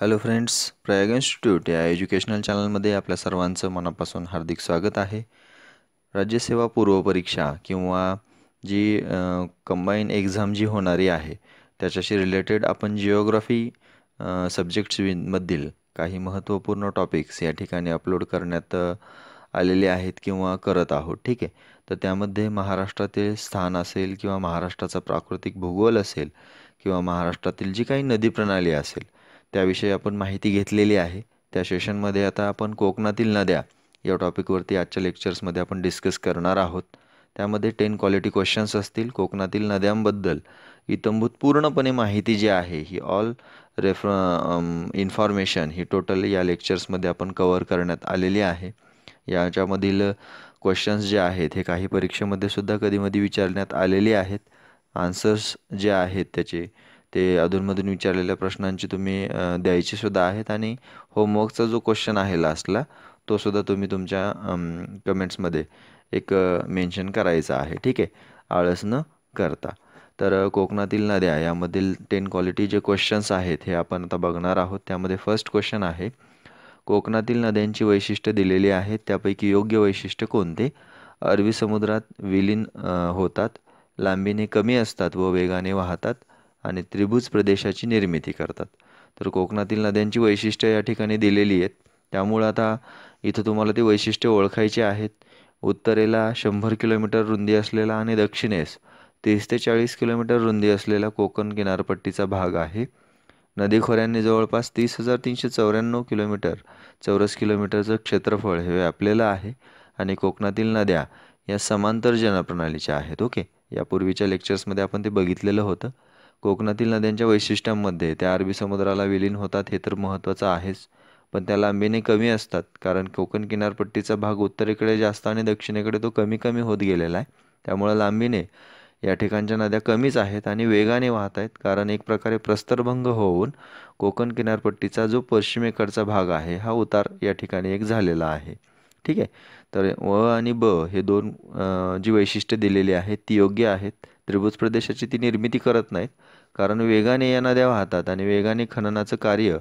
Hello friends Prayag institute या educational चॅनलमध्ये आपल्या सर्वांचं मनापासून हार्दिक स्वागत आहे. राज्यसेवा पूर्वपरीक्षा किंवा जी कंबाईन एक्झाम जी होणारी आहे त्याच्याशी रिलेटेड आपण जिओग्राफी सब्जेक्ट्समधील काही महत्त्वपूर्ण टॉपिक्स या ठिकाणी अपलोड करण्यात आलेले आहेत किंवा करत आहोत. ठीक आहे? तर त्यामध्ये महाराष्ट्रातील स्थान असेल किंवा महाराष्ट्राचा प्राकृतिक भूगोल असेल किंवा महाराष्ट्रातील जी काही नदी प्रणाली असेल त्याविषयी आपण माहिती घेतलेली आहे. त्या सेशनमध्ये आता आपण कोकणातील नद्या या टॉपिकवरती आजच्या लेक्चर्समध्ये आपण डिस्कस करणार आहोत. त्यामध्ये टेन क्वालिटी क्वेश्चन्स असतील कोकणातील नद्यांबद्दल. इतंभूत पूर्णपणे माहिती जी आहे ही ऑल रेफ इन्फॉर्मेशन ही टोटल या लेक्चर्समध्ये आपण कवर करण्यात आलेली आहे. याच्यामधील क्वेश्चन्स जे आहेत हे काही परीक्षेमध्ये सुद्धा कधीमधी विचारण्यात आलेले आहेत. आन्सर्स जे आहेत त्याचे ते अधूनमधून विचारलेल्या प्रश्नांची तुम्ही द्यायचे सुद्धा आहेत आणि होमवर्कचा जो क्वेश्चन आहे लास्टला तो सुद्धा तुम्ही तुमच्या कमेंट्समध्ये एक मेन्शन करायचा आहे. ठीक आहे? आळस न करता. तर कोकणातील नद्या यामधील टेन क्वालिटी जे क्वेश्चन्स आहेत हे आपण आता बघणार आहोत. त्यामध्ये फर्स्ट क्वेश्चन आहे कोकणातील नद्यांची वैशिष्ट्य दिलेली आहेत त्यापैकी योग्य वैशिष्ट्य कोणते? अरबी समुद्रात विलीन होतात लांबीने कमी असतात व वेगाने वाहतात आणि त्रिभुज प्रदेशाची निर्मिती करतात. तर कोकणातील नद्यांची वैशिष्ट्य या ठिकाणी दिलेली आहेत. त्यामुळं आता इथं तुम्हाला ती वैशिष्ट्य ओळखायची आहेत. उत्तरेला शंभर किलोमीटर रुंदी असलेला आणि दक्षिणेस तीस ते चाळीस किलोमीटर रुंदी असलेला कोकण किनारपट्टीचा भाग आहे. नदीखोऱ्यांनी जवळपास तीस हजार तीनशे चौऱ्याण्णव किलोमीटर चौरस किलोमीटरचं क्षेत्रफळ हे व्यापलेलं आहे आणि कोकणातील नद्या या समांतर जनप्रणालीच्या आहेत. ओके? यापूर्वीच्या लेक्चर्समध्ये आपण ते बघितलेलं होतं. कोकणातील नद्यांच्या वैशिष्ट्यांमध्ये त्या अरबी समुद्राला विलीन होतात हे तर महत्त्वाचं आहेच पण त्या लांबीने कमी असतात कारण कोकण किनारपट्टीचा भाग उत्तरेकडे जास्त आणि दक्षिणेकडे तो कमी कमी होत गेलेला आहे. त्यामुळं लांबीने या ठिकाणच्या नद्या कमीच आहेत आणि वेगाने वाहत आहेत कारण एक प्रकारे प्रस्तरभंग होऊन कोकण किनारपट्टीचा जो पश्चिमेकडचा भाग आहे हा उतार या ठिकाणी एक झालेला आहे. ठीक आहे? तर व आणि ब हे दोन जी वैशिष्ट्य दिलेली आहेत ती योग्य आहेत. त्रिभुज प्रदेशाची ती निर्मिती करत नाहीत कारण वेगाने या नद्या वाहतात आणि वेगाने खननाचं कार्य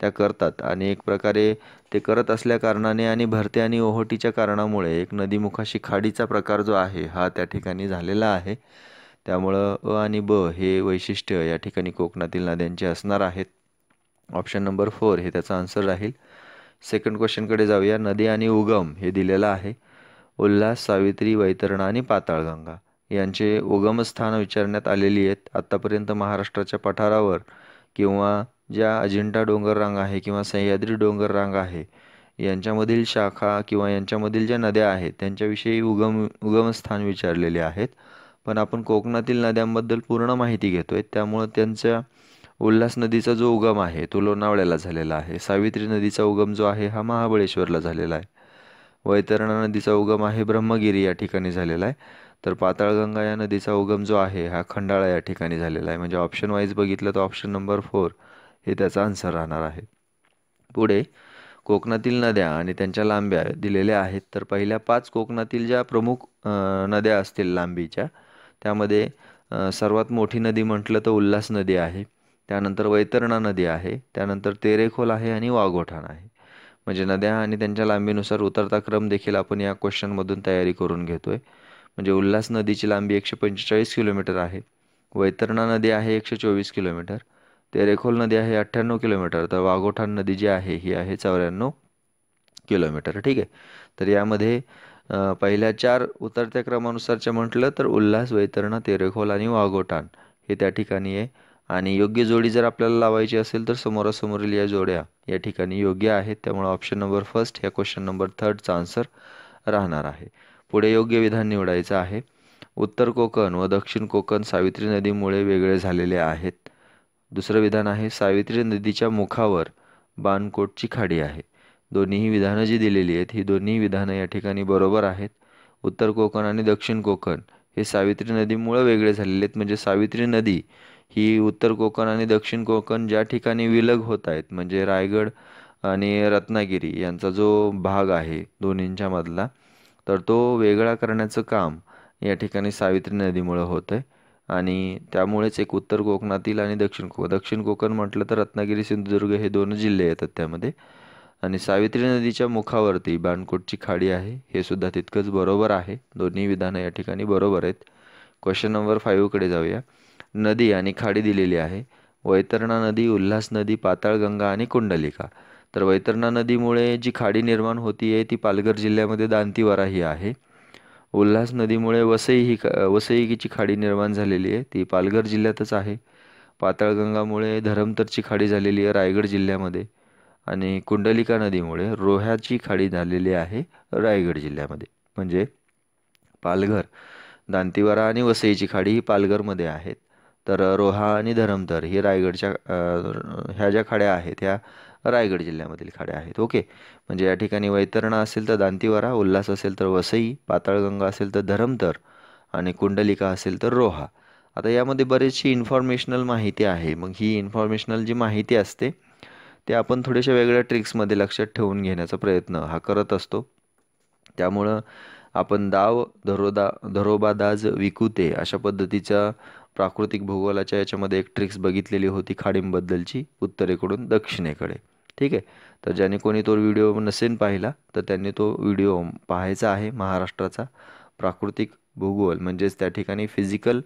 त्या करतात. आणि एक प्रकारे ते करत असल्या कारणाने आणि भरते आणि ओहोटीच्या कारणामुळे एक नदीमुखाशी खाडीचा प्रकार जो आहे हा त्या ठिकाणी झालेला आहे. त्यामुळं अ आणि ब हे वैशिष्ट्य या ठिकाणी कोकणातील नद्यांचे असणार आहेत. ऑप्शन नंबर फोर हे त्याचा आन्सर राहील. सेकंड क्वेश्चनकडे जाऊया. नदी आणि उगम हे दिलेलं आहे. उल्हास सावित्री वैतरणा आणि पाताळगंगा. यांचे उगमस्थान विचारण्यात आलेली आहेत. आत्तापर्यंत महाराष्ट्राच्या पठारावर किंवा ज्या अजिंठा डोंगर रांग आहे किंवा सह्याद्री डोंगर रांग आहे यांच्यामधील शाखा किंवा यांच्यामधील ज्या नद्या आहेत त्यांच्याविषयी उगम उगमस्थान विचारलेले आहेत. पण आपण कोकणातील नद्यांबद्दल पूर्ण माहिती घेतो आहे त्यामुळं त्यांच्या उल्हास नदीचा जो उगम आहे तो लोणावळ्याला झालेला आहे. सावित्री नदीचा उगम जो आहे हा महाबळेश्वरला झालेला आहे. वैतरणा नदीचा उगम आहे ब्रह्मगिरी या ठिकाणी झालेला आहे. तर पाताळगंगा या नदीचा उगम जो आहे हा खंडाळा या ठिकाणी झालेला आहे. म्हणजे ऑप्शन वाईज बघितलं तर ऑप्शन नंबर फोर हे त्याचा आन्सर राहणार आहे. पुढे कोकणातील नद्या आणि त्यांच्या लांब्या दिलेल्या आहेत. तर पहिल्या पाच कोकणातील ज्या प्रमुख नद्या असतील लांबीच्या त्यामध्ये सर्वात मोठी नदी म्हटलं तर उल्हास नदी आहे. त्यानंतर वैतरणा नदी आहे. त्यानंतर तेरेखोल आहे आणि वाघोठाण आहे. म्हणजे नद्या आणि त्यांच्या लांबीनुसार उतरता क्रम देखील आपण या क्वेश्चनमधून तयारी करून घेतो आहे म्हणजे उल्हास नदीची लांबी एकशे पंचेचाळीस किलोमीटर आहे. वैतरणा नदी आहे एकशे चोवीस किलोमीटर. तेरेखोल नदी आहे अठ्ठ्याण्णव किलोमीटर. तर वाघोठाण नदी जी आहे ही आहे चौऱ्याण्णव किलोमीटर. ठीक आहे? तर यामध्ये पहिल्या चार उतरत्या क्रमानुसारच्या म्हटलं तर उल्हास वैतरणा तेरेखोल आणि वाघोठाण हे त्या ठिकाणी आहे. आणि योग्य जोडी जर आपल्याला लावायची असेल तर समोरासमोरील या जोड्या या ठिकाणी योग्य आहेत. त्यामुळे ऑप्शन नंबर फर्स्ट ह्या क्वेश्चन नंबर थर्डचा आन्सर राहणार आहे. पुढे योग्य विधान निवडायचं आहे. उत्तर कोकण व दक्षिण कोकण सावित्री नदीमुळे वेगळे झालेले आहेत. दुसरं विधान आहे सावित्री नदीच्या मुखावर बाणकोटची खाडी आहे. दोन्हीही विधानं जी दिलेली आहेत ही दोन्ही विधानं या ठिकाणी बरोबर आहेत. उत्तर कोकण आणि दक्षिण कोकण हे सावित्री नदीमुळं वेगळे झालेले आहेत. म्हणजे सावित्री नदी ही उत्तर कोकण आणि दक्षिण कोकण ज्या ठिकाणी विलग होत आहेत म्हणजे रायगड आणि रत्नागिरी यांचा जो भाग आहे दोन्हींच्या मधला तर तो वेगळा करण्याचं काम या ठिकाणी सावित्री नदीमुळं होतं आहे आणि त्यामुळेच एक उत्तर कोकणातील आणि दक्षिण कोकण दक्षिण कोकण म्हटलं तर रत्नागिरी सिंधुदुर्ग हे दोन जिल्हे येतात त्यामध्ये. आणि सावित्री नदीच्या मुखावरती बाणकोटची खाडी आहे. हे सुद्धा तितकंच बरोबर आहे. दोन्ही विधानं या ठिकाणी बरोबर आहेत. क्वेश्चन नंबर फाईव्हकडे जाऊया. नदी आणि खाडी दिलेली आहे. वैतरणा नदी उल्हास नदी पाताळगंगा आणि कुंडलिका. तर वैतरणा नदीमुळे जी खाडी निर्माण होती आहे ती पालघर जिल्ह्यामध्ये दांतीवारा ही आहे. उल्हास नदीमुळे वसई ही वसईची खाडी निर्माण झालेली आहे ती पालघर जिल्ह्यातच आहे. पाताळगंगामुळे धरमतरची खाडी झालेली आहे रायगड जिल्ह्यामध्ये आणि कुंडलिका नदीमुळे रोह्याची खाडी झालेली आहे रायगड जिल्ह्यामध्ये. म्हणजे पालघर दांतीवारा आणि वसईची खाडी ही पालघरमध्ये आहेत. तर रोहा आणि धरमतर ही रायगडच्या ह्या ज्या खाड्या आहेत ह्या रायगड जिल्ह्यामधील खाड्या आहेत. ओके. म्हणजे या ठिकाणी वैतरणा असेल तर दांतीवारा उल्हास असेल तर वसई पाताळगंगा असेल तर धरमतर आणि कुंडलिका असेल तर रोहा. आता यामध्ये बरीचशी इन्फॉर्मेशनल माहिती आहे. मग ही इन्फॉर्मेशनल जी माहिती असते ते आपण थोड्याशा वेगळ्या ट्रिक्समध्ये लक्षात ठेवून घेण्याचा प्रयत्न हा करत असतो. त्यामुळं आपण दाव धरोदा धरोबादाज विकुते अशा पद्धतीच्या प्राकृतिक भूगोलाच्या याच्यामध्ये एक ट्रिक्स बघितलेली होती खाडींबद्दलची उत्तरेकडून दक्षिणेकडे. ठीक आहे. तर ज्याने कोणी तो व्हिडिओ नसेन पाहिला तर त्यांनी तो व्हिडिओ पाहायचा आहे महाराष्ट्राचा. प्राकृतिक भूगोल म्हणजेच त्या ठिकाणी फिजिकल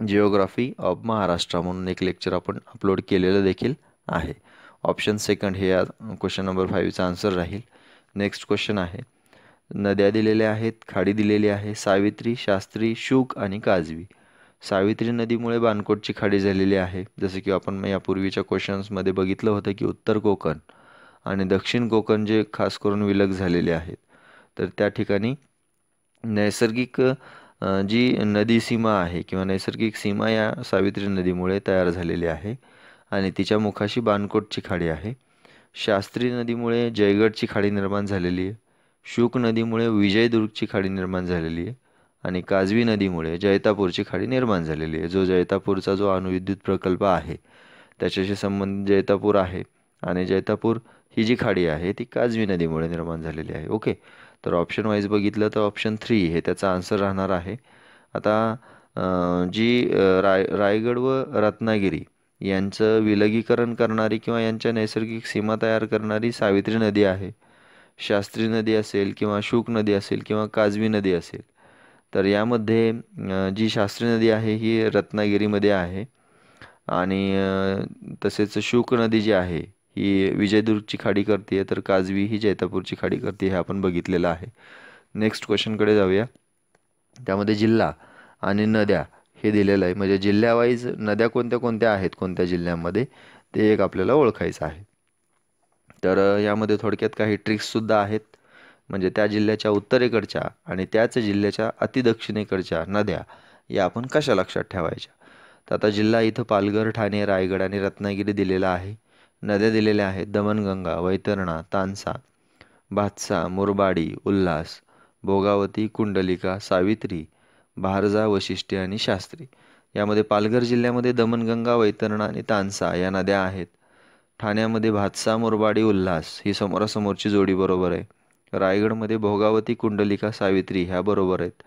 जिओग्राफी ऑफ महाराष्ट्र म्हणून एक लेक्चर आपण अपलोड केलेलं देखील आहे. ऑप्शन सेकंड हे या क्वेश्चन नंबर फाईव्हचा आन्सर राहील. नेक्स्ट क्वेश्चन आहे. नद्या दिलेल्या आहेत खाडी दिलेली आहे सावित्री शास्त्री शुक आणि काजवी. सावित्री नदीमुळे बानकोटची खाडी झालेली आहे. जसं की आपण यापूर्वीच्या क्वेश्चन्समध्ये बघितलं होतं की उत्तर कोकण आणि दक्षिण कोकण जे खास करून विलग झालेले आहेत. तर त्या ठिकाणी नैसर्गिक जी नदी सीमा आहे किंवा नैसर्गिक सीमा या सावित्री नदीमुळे तयार झालेली आहे आणि तिच्या मुखाशी बानकोटची खाडी आहे. शास्त्री नदीमुळे जयगडची खाडी निर्माण झालेली आहे. शुक नदीमुळे विजयदुर्गची खाडी निर्माण झालेली आहे. आणि काजवी नदीमुळे जैतापूरची खाडी निर्माण झालेली आहे. जो जैतापूरचा जो अणुविद्युत प्रकल्प आहे त्याच्याशी संबंधित जैतापूर आहे आणि जैतापूर ही जी खाडी आहे ती काजवी नदीमुळे निर्माण झालेली आहे. ओके? तर ऑप्शन वाईज बघितलं तर ऑप्शन थ्री हे त्याचा आन्सर राहणार आहे. आता जी राय रायगड व रत्नागिरी यांचं विलगीकरण करणारी किंवा यांच्या नैसर्गिक सीमा तयार करणारी सावित्री नदी आहे. शास्त्री नदी असेल किंवा शुक नदी असेल किंवा काजवी नदी असेल. तर यामध्ये जी शास्त्री नदी आहे ही रत्नागिरीमध्ये आहे. आणि तसेच शुक नदी जी आहे ही विजयदुर्गची खाडी करते तर काजवी ही जैतापूरची खाडी करते हे आपण बघितलेलं आहे. नेक्स्ट क्वेश्चनकडे जाऊया. त्यामध्ये जिल्हा आणि नद्या हे दिलेलं आहे. म्हणजे जिल्ह्यावाईज नद्या कोणत्या कोणत्या आहेत कोणत्या जिल्ह्यामध्ये ते एक आपल्याला ओळखायचं आहे. तर यामध्ये थोडक्यात काही ट्रिक्ससुद्धा आहेत. म्हणजे त्या जिल्ह्याच्या उत्तरेकडच्या आणि त्याच जिल्ह्याच्या अतिदक्षिणेकडच्या नद्या या आपण कशा लक्षात ठेवायच्या? तर आता जिल्हा इथं पालघर ठाणे रायगड आणि रत्नागिरी दिलेला आहे. नद्या दिलेल्या आहेत दमनगंगा वैतरणा तानसा भातसा मुरबाडी उल्हास भोगावती कुंडलिका सावित्री भारजा वशिष्ठी आणि शास्त्री. यामध्ये पालघर जिल्ह्यामध्ये दमनगंगा वैतरणा आणि तानसा या नद्या आहेत. ठाण्यामध्ये भातसा मुरबाडी उल्हास ही समोरासमोरची जोडी बरोबर आहे. रायगडमध्ये भोगावती कुंडलिका सावित्री ह्या बरोबर आहेत.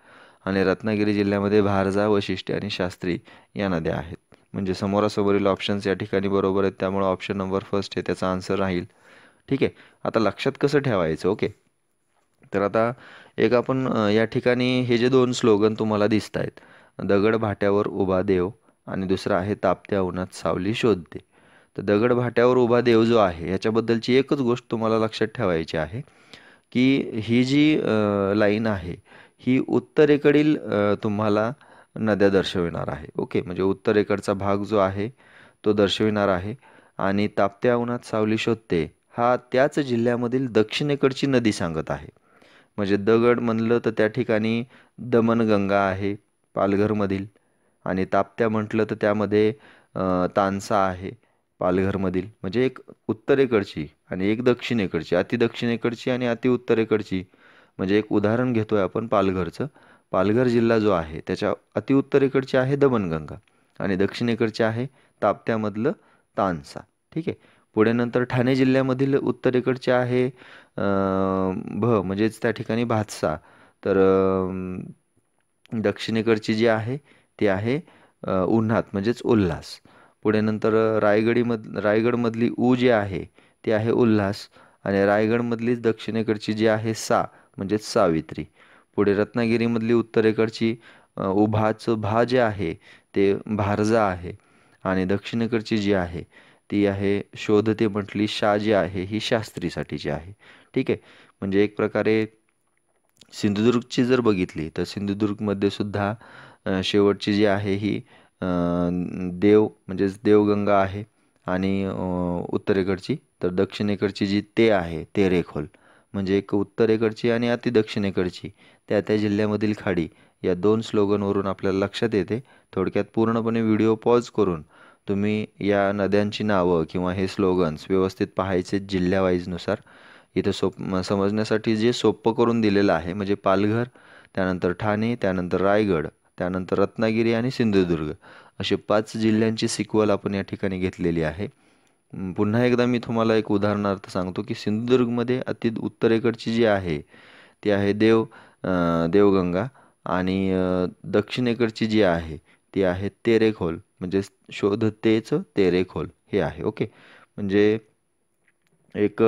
आणि रत्नागिरी जिल्ह्यामध्ये भारजा वशिष्ठी आणि शास्त्री या नद्या आहेत. म्हणजे समोरासमोरील ऑप्शन्स या ठिकाणी बरोबर आहेत. त्यामुळे ऑप्शन नंबर फर्स्ट हे त्याचा आन्सर राहील. ठीक आहे? आता लक्षात कसं ठेवायचं? ओके तर आता एक आपण या ठिकाणी हे जे दोन स्लोगन तुम्हाला दिसत आहेत दगड भाट्यावर उभा देव आणि दुसरा आहे तापत्या उन्हात सावली शोधते. तर दगड भाट्यावर उभा देव जो आहे ह्याच्याबद्दलची एकच गोष्ट तुम्हाला लक्षात ठेवायची आहे. की ही जी लाईन आहे ही उत्तरेकडील तुम्हाला नद्या दर्शविणार आहे. ओके म्हणजे उत्तरेकडचा भाग जो आहे तो दर्शविणार आहे आणि तापत्या उन्हात सावली शोधते हा त्याच जिल्ह्यामधील दक्षिणेकडची नदी सांगत आहे. म्हणजे दगड म्हणलं तर त्या ठिकाणी दमनगंगा आहे पालघरमधील आणि तापत्या म्हटलं तर त्यामध्ये तानसा आहे. पालघरमधील म्हणजे एक उत्तरेकडची आणि एक दक्षिणेकडची अति दक्षिणेकडची आणि अति उत्तरेकडची म्हणजे एक उदाहरण घेतो आहे आपण पालघरचं. पालघर जिल्हा जो आहे त्याच्या अति उत्तरेकडची आहे दमनगंगा आणि दक्षिणेकडची आहे तापत्यामधलं तानसा. ठीक आहे? पुढे नंतर ठाणे जिल्ह्यामधील उत्तरेकडचे आहे भ म्हणजेच त्या ठिकाणी भातसा. तर दक्षिणेकडची जी आहे ती आहे उन्हात म्हणजेच उल्हास. पुढे नंतर रायगडीमध रायगडमधली ऊ जी आहे ती आहे उल्हास आणि रायगडमधलीच दक्षिणेकडची जी आहे सा म्हणजेच सावित्री. पुढे रत्नागिरीमधली उत्तरेकडची उभाचं भा जे आहे ते भारजा आहे आणि दक्षिणेकडची जी आहे ती आहे शोधते म्हटली शा जी आहे ही शास्त्रीसाठीची आहे. ठीक आहे? म्हणजे एक प्रकारे सिंधुदुर्गची जर बघितली तर सिंधुदुर्गमध्ये सुद्धा शेवटची जी आहे ही देव म्हणजेच देवगंगा आहे आणि उत्तरेकडची तर दक्षिणेकडची जी ते आहे ते रेखोल. म्हणजे एक उत्तरेकडची आणि अति दक्षिणेकडची. त्या त्या जिल्ह्यामधील खाडी या दोन स्लोगनवरून आपल्याला लक्षात येते. थोडक्यात पूर्णपणे व्हिडिओ पॉज करून तुम्ही या नद्यांची नावं किंवा हे स्लोगन्स व्यवस्थित पाहायचे जिल्ह्यावाईजनुसार. इथं सोप समजण्यासाठी जे सोप्पं करून दिलेलं आहे म्हणजे पालघर त्यानंतर ठाणे त्यानंतर रायगड त्यानंतर रत्नागिरी आणि सिंधुदुर्ग असे पाच जिल्ह्यांची सिक्वल आपण या ठिकाणी घेतलेली आहे. पुन्हा एकदा मी तुम्हाला एक उदाहरणार्थ सांगतो की सिंधुदुर्गमध्ये अति उत्तरेकडची जी आहे ती आहे देव देवगंगा आणि दक्षिणेकडची जी आहे ती आहे तेरेखोल. म्हणजे शोधतेचं तेरेखोल हे आहे ओके? म्हणजे एक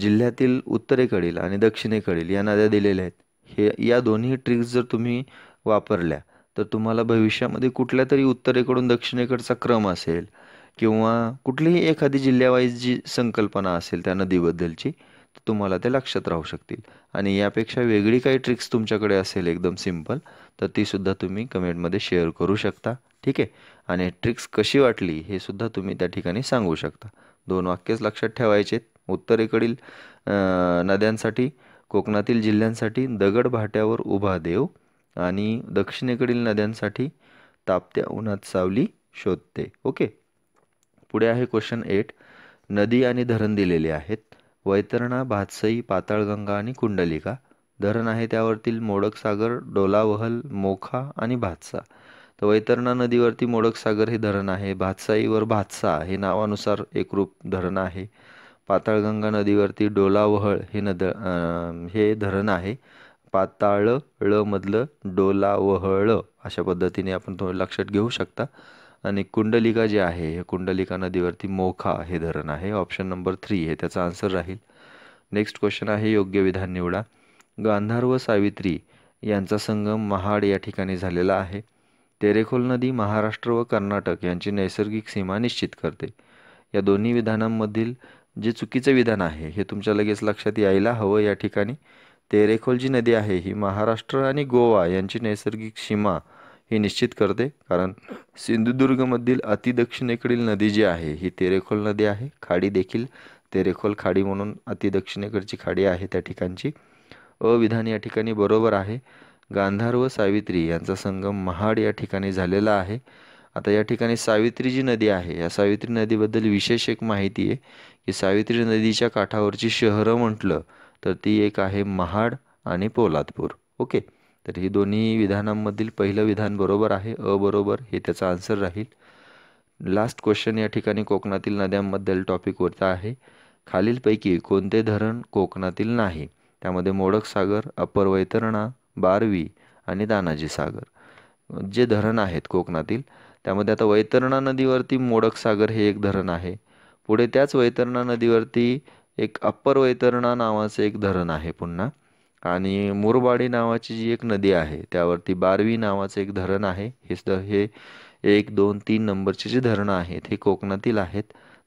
जिल्ह्यातील उत्तरेकडील आणि दक्षिणेकडील या नद्या दिलेल्या आहेत. हे या दोन्ही ट्रिक्स जर तुम्ही वापरल्या. तर तुम्हाला भविष्यामध्ये कुठल्या तरी उत्तरेकडून दक्षिणेकडचा क्रम असेल किंवा कुठलीही एखादी जिल्ह्यावाईज जी संकल्पना असेल त्या नदीबद्दलची तर तुम्हाला ते लक्षात राहू शकतील. आणि यापेक्षा वेगळी काही ट्रिक्स तुमच्याकडे असेल एकदम सिंपल तर तीसुद्धा तुम्ही कमेंटमध्ये शेअर करू शकता. ठीक आहे? आणि ट्रिक्स कशी वाटली हे सुद्धा तुम्ही त्या ठिकाणी सांगू शकता. दोन वाक्यच लक्षात ठेवायचे उत्तरेकडील नद्यांसाठी कोकणातील जिल्ह्यांसाठी दगड भाट्यावर उभा देव आणि दक्षिणेकडील नद्यांसाठी तापत्या उन्हात सावली शोधते. ओके? पुढे आहे क्वेश्चन एट नदी आणि धरण दिलेले आहेत. वैतरणा भातसई पाताळगंगा आणि कुंडलिका. धरण आहे त्यावरतील मोडक सागर डोलावहल मोखा आणि भातसा. तर वैतरणा नदीवरती मोडक सागर हे धरण आहे. भातसाईवर भातसा हे नावानुसार एकरूप धरण आहे. पाताळगंगा नदीवरती डोलावहळ हे नद हे धरण आहे. पाताळ ळमधलं डोलावहळ अशा पद्धतीने आपण थोडं लक्षात घेऊ शकता. आणि कुंडलिका जे आहे हे कुंडलिका नदीवरती मोखा हे धरण आहे. ऑप्शन नंबर थ्री हे त्याचा आन्सर राहील. नेक्स्ट क्वेश्चन आहे योग्य विधान निवडा. गांधार व सावित्री यांचा संगम महाड या ठिकाणी झालेला आहे. तेरेखोल नदी महाराष्ट्र व कर्नाटक यांची नैसर्गिक सीमा निश्चित करते. या दोन्ही विधानांमधील जे चुकीचं विधान आहे हे तुमच्या लगेच लक्षात यायला हवं या ठिकाणी. तेरेखोल जी नदी आहे. ही महाराष्ट्र आणि गोवा यांची नैसर्गिक सीमा ही निश्चित करते. कारण सिंधुदुर्गमधील अतिदक्षिणेकडील नदी जी आहे ही तेरेखोल नदी आहे. खाडी देखील तेरेखोल खाडी म्हणून अतिदक्षिणेकडची खाडी आहे त्या ठिकाणची. अविधान या ठिकाणी बरोबर आहे. गांधार व सावित्री यांचा संगम महाड या ठिकाणी झालेला आहे. आता या ठिकाणी सावित्री जी नदी आहे. या सावित्री नदीबद्दल विशेष एक माहिती आहे की सावित्री नदीच्या काठावरची शहरं म्हटलं तर ती एक आहे महाड आणि पोलादपूर. ओके? तर ही दोन्ही विधानांमधील पहिलं विधान बरोबर आहे अ बरोबर हे त्याचा आन्सर राहील. लास्ट क्वेश्चन या ठिकाणी कोकणातील नद्यांबद्दल टॉपिकवरचा आहे. खालीलपैकी कोणते धरण कोकणातील नाही? त्यामध्ये मोडक सागर अपर वैतरणा बारवी आणि दानाजी सागर. जे धरण आहेत कोकणातील त्यामध्ये आता वैतरणा नदीवरती मोडक सागर हे एक धरण आहे. पुढे त्याच वैतरणा नदीवरती एक अप्पर वैतरणा नावाचं एक धरण आहे पुन्हा. आणि मुरबाडी नावाची जी एक नदी आहे त्यावरती बारवी नावाचं एक धरण आहे. हे हे एक दोन तीन नंबरचे जे धरणं आहेत हे कोकणातील आहेत.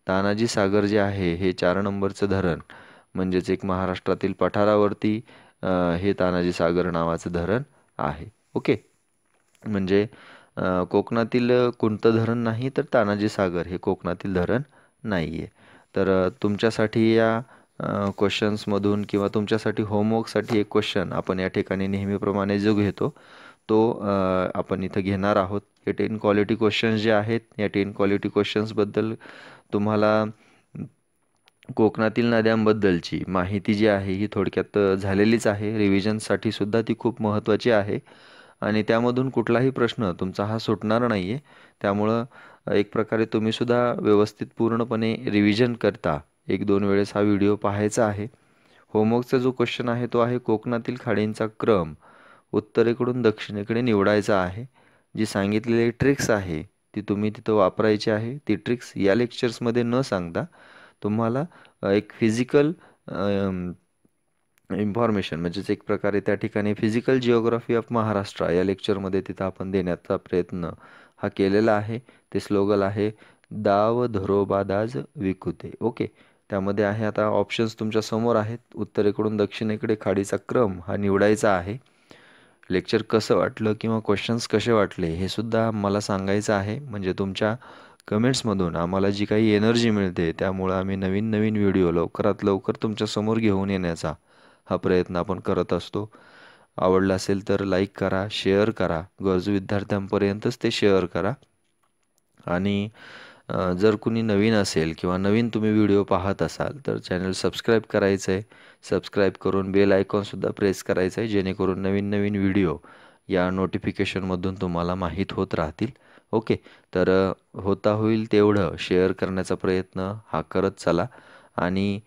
तानाजी सागर जे आहे हे चार नंबरचं धरण. म्हणजेच एक महाराष्ट्रातील पठारावरती हे तानाजी सागर नावाचं धरण आहे. ओके? म्हणजे कोकणातील कोणतं धरण नाही तर तानाजी सागर हे कोकणातील धरण नाही आहे तर तुमच्यासाठी या क्वेश्चन्समधून किंवा तुमच्यासाठी होमवर्कसाठी एक क्वेश्चन आपण या ठिकाणी नेहमीप्रमाणे जो घेतो तो आपण इथं घेणार आहोत. हे टेन क्वालिटी क्वेश्चन्स जे आहेत या टेन क्वालिटी क्वेश्चन्सबद्दल तुम्हाला कोकणातील नद्यांबद्दलची माहिती जी आहे ही थोडक्यात झालेलीच आहे. रिव्हिजनसाठी सुद्धा ती खूप महत्त्वाची आहे. आणि त्यामधून कुठलाही प्रश्न तुमचा हा सुटणार नाही आहे त्यामुळं एक प्रकारे तुम्हीसुद्धा व्यवस्थित पूर्णपणे रिव्हिजन करता. एक दोन वेळेस हा व्हिडिओ पाहायचा आहे. होमवर्कचा जो क्वेश्चन आहे तो आहे कोकणातील खाडींचा क्रम. उत्तरेकडून दक्षिणेकडे निवडायचा आहे. जी सांगितलेली ट्रिक्स आहे ती तुम्ही तिथं वापरायची आहे. ती ट्रिक्स या लेक्चर्समध्ये न सांगता तुम्हाला एक फिजिकल इन्फॉर्मेशन म्हणजेच एक प्रकारे त्या ठिकाणी फिजिकल जिओग्राफी ऑफ महाराष्ट्र या लेक्चरमध्ये तिथं आपण देण्याचा प्रयत्न हा केलेला आहे. ते स्लोगल आहे दाव धरोबादाज विकुते. ओके त्यामध्ये आहे आता ऑप्शन्स तुमच्यासमोर आहेत. उत्तरेकडून दक्षिणेकडे खाडीचा क्रम हा निवडायचा आहे. लेक्चर कसं वाटलं किंवा क्वेश्चन्स कसे वाटले हे सुद्धा मला सांगायचं आहे. म्हणजे तुमच्या कमेंट्समधून आम्हाला जी काही एनर्जी मिळते त्यामुळं आम्ही नवीन नवीन व्हिडिओ लवकरात लवकर तुमच्यासमोर घेऊन येण्याचा हा प्रयत्न आपण करत असतो. आवडला असेल तर लाईक करा शेअर करा. गरजू विद्यार्थ्यांपर्यंतच ते शेअर करा. आणि जर कुणी नवीन असेल किंवा नवीन तुम्ही व्हिडिओ पाहत असाल तर चॅनल सबस्क्राईब करायचं आहे सबस्क्राईब करून बेल आयकॉनसुद्धा प्रेस करायचं आहे जेणेकरून नवीन नवीन व्हिडिओ या नोटिफिकेशनमधून तुम्हाला माहीत होत राहतील. ओके तर होता होईल तेवढं. शेअर करण्याचा प्रयत्न हा करत चला. आणि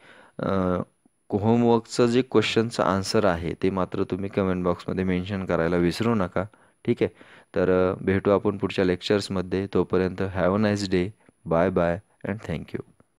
होमवर्कचं जे क्वेश्चनचं आन्सर आहे ते मात्र तुम्ही कमेंट बॉक्समध्ये मेन्शन करायला विसरू नका. ठीक आहे? तर भेटू आपण पुढच्या लेक्चर्समध्ये तोपर्यंत have a nice day bye bye and thank you